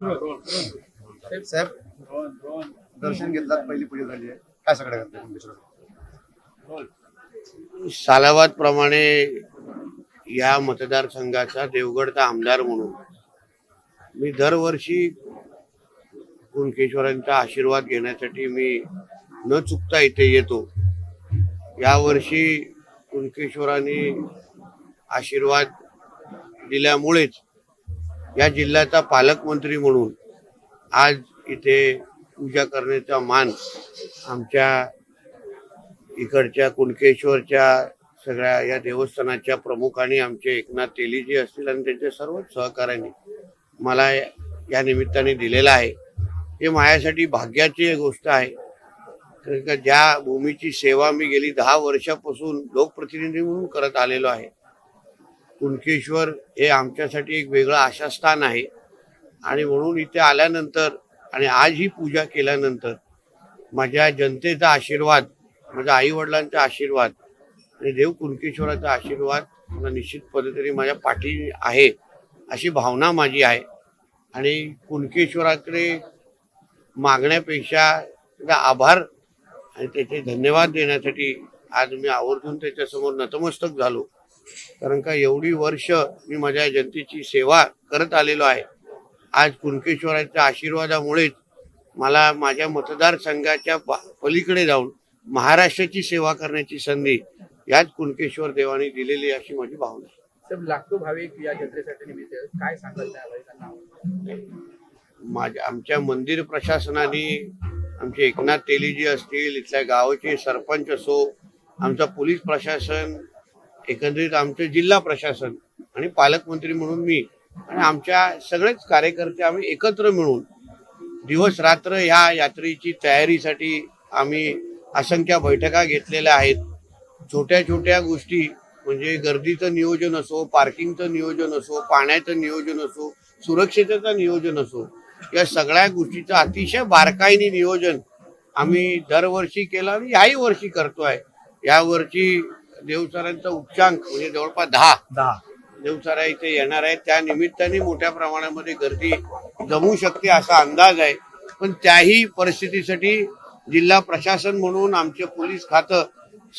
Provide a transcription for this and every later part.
साहेब दर्शन घेतलात पहिली पूजा झाली आहे. काय सगळं करते प्रमाणे या मतदारसंघाचा देवगडचा आमदार म्हणून मी दरवर्षी कुणकेश्वरांचा आशीर्वाद घेण्यासाठी मी न चुकता इथे येतो. यावर्षी कुणकेश्वरांनी आशीर्वाद दिल्यामुळेच या जिल्ह्याचा पालकमंत्री म्हणून आज इथे पूजा करण्याचा मान आमच्या इकडच्या कुणकेश्वरच्या सगळ्या या देवस्थानाच्या प्रमुखांनी आमचे एकनाथ तेलीजी असतील आणि त्यांच्या सर्व सहकाऱ्यांनी मला या निमित्ताने दिलेला आहे. हे माझ्यासाठी भाग्याची गोष्ट आहे. कारण का ज्या भूमीची सेवा मी गेली दहा वर्षापासून लोकप्रतिनिधी म्हणून करत आलेलो आहे. कुणकेश्वर हे आमच्यासाठी एक वेगळं आशास्थान आहे. आणि म्हणून इथे आल्यानंतर आणि आज ही पूजा केल्यानंतर माझ्या जनतेचा आशीर्वाद माझ्या आईवडिलांचा आशीर्वाद आणि देव कुणकेश्वराचा आशीर्वाद मला निश्चित पद्धतीने माझ्या पाठी आहे अशी भावना माझी आहे. आणि कुणकेश्वराकडे मागण्यापेक्षा त्याचा आभार आणि त्याचे धन्यवाद देण्यासाठी आज मी आवर्जून त्याच्यासमोर नतमस्तक झालो. कारण का एवढी वर्ष मी माझ्या जनतेची सेवा करत आलेलो आहे आज कुणकेश्वराच्या आशीर्वादामुळेच मला माझ्या मतदारसंघाच्या पलीकडे जाऊन महाराष्ट्राची सेवा करण्याची संधी याच कुणकेश्वर देवाने दिलेली अशी माझी भावना आहे. लाखो भाविक या जत्रेसाठी. काय माझ्या आमच्या मंदिर प्रशासनाने आमचे एकनाथ तेलीजी असतील इथल्या गावाचे सरपंच असो आमचं पोलीस प्रशासन एकंदरीत आमचं जिल्हा प्रशासन आणि पालकमंत्री म्हणून मी आणि आमच्या सगळेच कार्यकर्ते आम्ही एकत्र मिळून दिवस रात्र ह्या यात्रेची तयारीसाठी आम्ही असंख्य बैठका घेतलेल्या आहेत. छोट्या छोट्या गोष्टी म्हणजे गर्दीचं नियोजन असो पार्किंगचं नियोजन असो पाण्याचं नियोजन असो सुरक्षिततेचं नियोजन असो या सगळ्या गोष्टीचं अतिशय बारकाईने नियोजन आम्ही दरवर्षी केलं आणि याही वर्षी करतो आहे यावर्षी देवसरांचा उच्चांक म्हणजे जवळपास दहा. दहा. देवसारा इथे येणार आहे त्या निमित्ताने मोठ्या प्रमाणामध्ये गर्दी जमू शकते असा अंदाज आहे. पण त्याही परिस्थितीसाठी जिल्हा प्रशासन म्हणून आमचे पोलीस खातं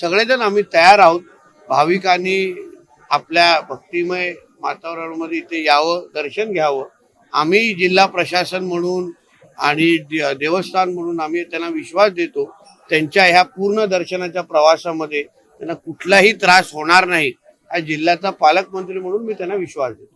सगळेजण आम्ही तयार आहोत. भाविकांनी आपल्या भक्तिमय वातावरणामध्ये इथे यावं दर्शन घ्यावं. आम्ही जिल्हा प्रशासन म्हणून आणि देवस्थान म्हणून आम्ही त्यांना विश्वास देतो. त्यांच्या ह्या पूर्ण दर्शनाच्या प्रवासामध्ये त्यांना कुठलाही त्रास होणार नाही. हा जिल्ह्याचा पालकमंत्री म्हणून मी त्यांना विश्वास देतो.